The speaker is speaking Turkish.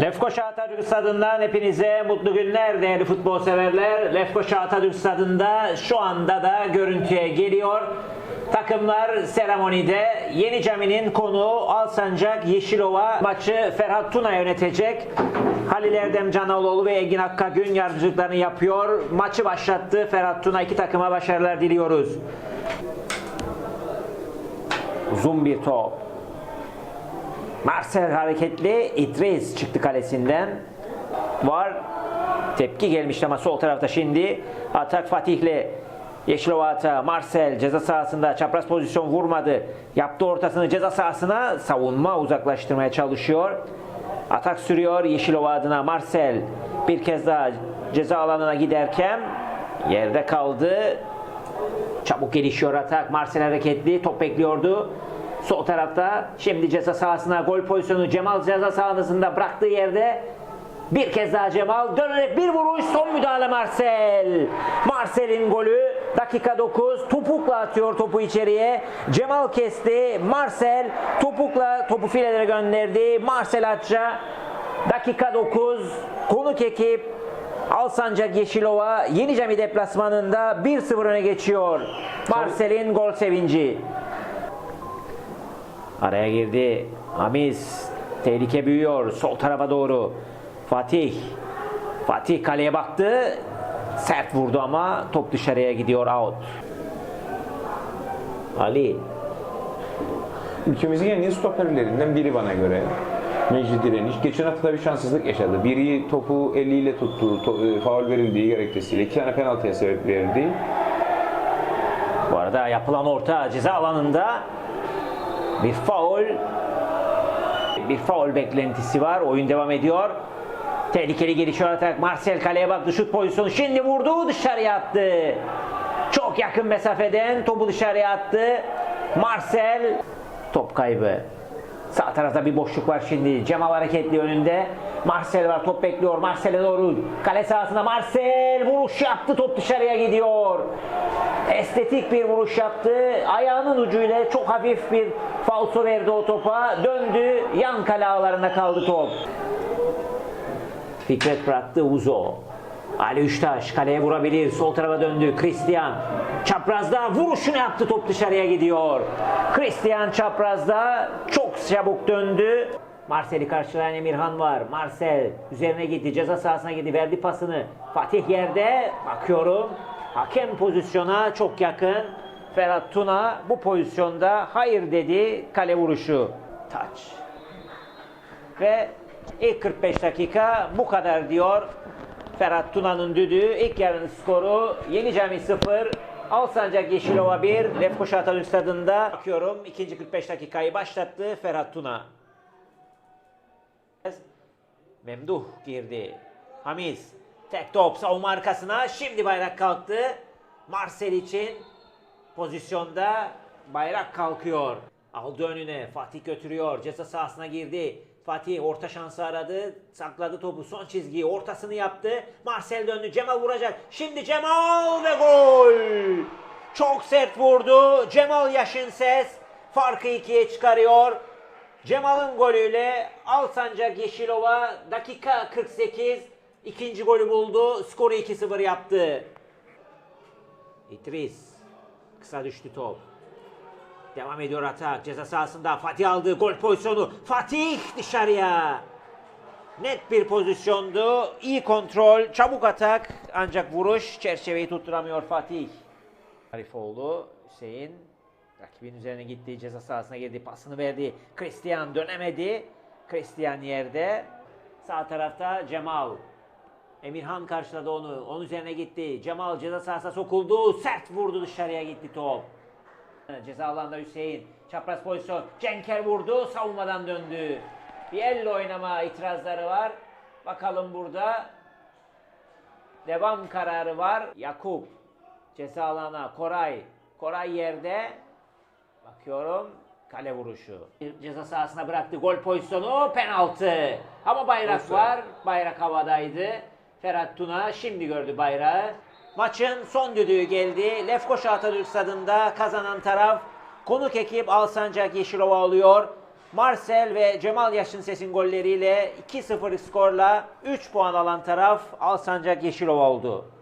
Lefkoşa Atatürk Stadı'ndan hepinize mutlu günler değerli futbol severler. Lefkoşa Atatürk Stadı'nda şu anda da görüntüye geliyor. Takımlar seremonide Yeni Cami'nin konuğu Alsancak Yeşilova maçı Ferhat Tuna yönetecek. Halil Erdem Canoğlu ve Engin Akkagün yardımcılıklarını yapıyor. Maçı başlattı Ferhat Tuna. iki takıma başarılar diliyoruz. Uzun bir top. Marcel hareketli. İdris çıktı kalesinden. Var. Tepki gelmişti ama sol tarafta şimdi. Atak Fatih'le Yeşilova ata Marcel ceza sahasında çapraz pozisyon vurmadı. Yaptı ortasını ceza sahasına savunma uzaklaştırmaya çalışıyor. Atak sürüyor Yeşilova adına Marcel bir kez daha ceza alanına giderken yerde kaldı. Çabuk gelişiyor atak. Marcel hareketli. Top bekliyordu. Sol tarafta şimdi ceza sahasına gol pozisyonu Cemal ceza sahasında bıraktığı yerde bir kez daha Cemal dönerek bir vuruş son müdahale Marcel. Marcel'in golü dakika 9 topukla atıyor topu içeriye. Cemal kesti. Marcel topukla topu filelere gönderdi. Marcel Atça dakika 9 konuk ekip Alsancak Yeşilova Yeni Cami deplasmanında 1-0 öne geçiyor. Marcel'in gol sevinci. Araya girdi. Hamiz. Tehlike büyüyor. Sol tarafa doğru. Fatih. Fatih kaleye baktı. Sert vurdu ama top dışarıya gidiyor out. Ali. Ülkemizin en iyi stoperlerinden biri bana göre. Mecdi Direniş. Geçen hafta bir şanssızlık yaşadı. Biri topu eliyle tuttu, to- e, faul verildiği gerekçesiyle. iki tane penaltıya sebep verdi. Bu arada yapılan orta ceza alanında bir faul bir faul beklentisi var. Oyun devam ediyor. Tehlikeli gelişiyor atak. Marcel kaleye baktı. Şut pozisyonu. Şimdi vurdu. Dışarıya attı. Çok yakın mesafeden topu dışarıya attı. Marcel top kaybı. Sağ tarafta bir boşluk var şimdi. Cemal hareketli önünde. Marcel var. Top bekliyor. Marcel'e doğru. Kale sahasında Marcel vuruş yaptı. Top dışarıya gidiyor. Estetik bir vuruş yaptı. Ayağının ucuyla çok hafif bir falso verdi o topa. Döndü. Yan kale ağlarında kaldı top. Fikret bıraktı Uzo. Ali Üçtaş kaleye vurabilir. Sol tarafa döndü. Christian çaprazda vuruşunu yaptı. Top dışarıya gidiyor. Christian çaprazda çok çabuk döndü. Marcel'i karşılayan Emirhan var. Marcel üzerine gitti. Ceza sahasına gitti. Verdi pasını. Fatih yerde. Bakıyorum. Hakem pozisyona çok yakın. Ferhat Tuna bu pozisyonda hayır dedi. Kale vuruşu. Taç. Ve ilk 45 dakika bu kadar diyor Ferhat Tuna'nın düdüğü. İlk yarının skoru Yeni Cami 0, Alsancak Yeşilova 1, Lefkoşa Atatürk Stadı'nda bakıyorum. ikinci 45 dakikayı başlattı Ferhat Tuna. Memduh girdi. Hamiz tek top savunma arkasına. Şimdi bayrak kalktı. Marcel için pozisyonda bayrak kalkıyor. Aldı önüne. Fatih götürüyor. Ceza sahasına girdi. Fatih orta şansı aradı. Sakladı topu. Son çizgiyi ortasını yaptı. Marcel döndü. Cemal vuracak. Şimdi Cemal ve gol. Çok sert vurdu. Cemal Yaşın ses farkı ikiye çıkarıyor. Cemal'ın golüyle Alsancak Yeşilova dakika 48 ikinci golü buldu. Skoru 2-0 yaptı. İdris. Kısa düştü top. Devam ediyor atak. Ceza sahasında Fatih aldı. Gol pozisyonu. Fatih dışarıya. Net bir pozisyondu. İyi kontrol. Çabuk atak. Ancak vuruş çerçeveyi tutturamıyor Fatih. Arifoğlu. Hüseyin. Rakibin üzerine gitti. Ceza sahasına girdi. Pasını verdi. Christian dönemedi. Christian yerde. Sağ tarafta Cemal. Emirhan karşıladı onu. Onun üzerine gitti. Cemal ceza sahasına sokuldu. Sert vurdu dışarıya gitti top. Ceza alanında Hüseyin. Çapraz pozisyon. Cenker vurdu. Savunmadan döndü. Bir elle oynama itirazları var. Bakalım burada. Devam kararı var. Yakup. Ceza alana. Koray. Koray yerde. Bakıyorum. Kale vuruşu. Ceza sahasına bıraktı. Gol pozisyonu. Penaltı. Ama bayrak Offside. var. Bayrak havadaydı. Ferhat Tuna şimdi gördü bayrağı. Maçın son düdüğü geldi. Lefkoşa Atatürk Stadı'nda kazanan taraf konuk ekip Alsancak Yeşilova oluyor. Marcel ve Cemal Yaşın Ses'in golleriyle 2-0 skorla 3 puan alan taraf Alsancak Yeşilova oldu.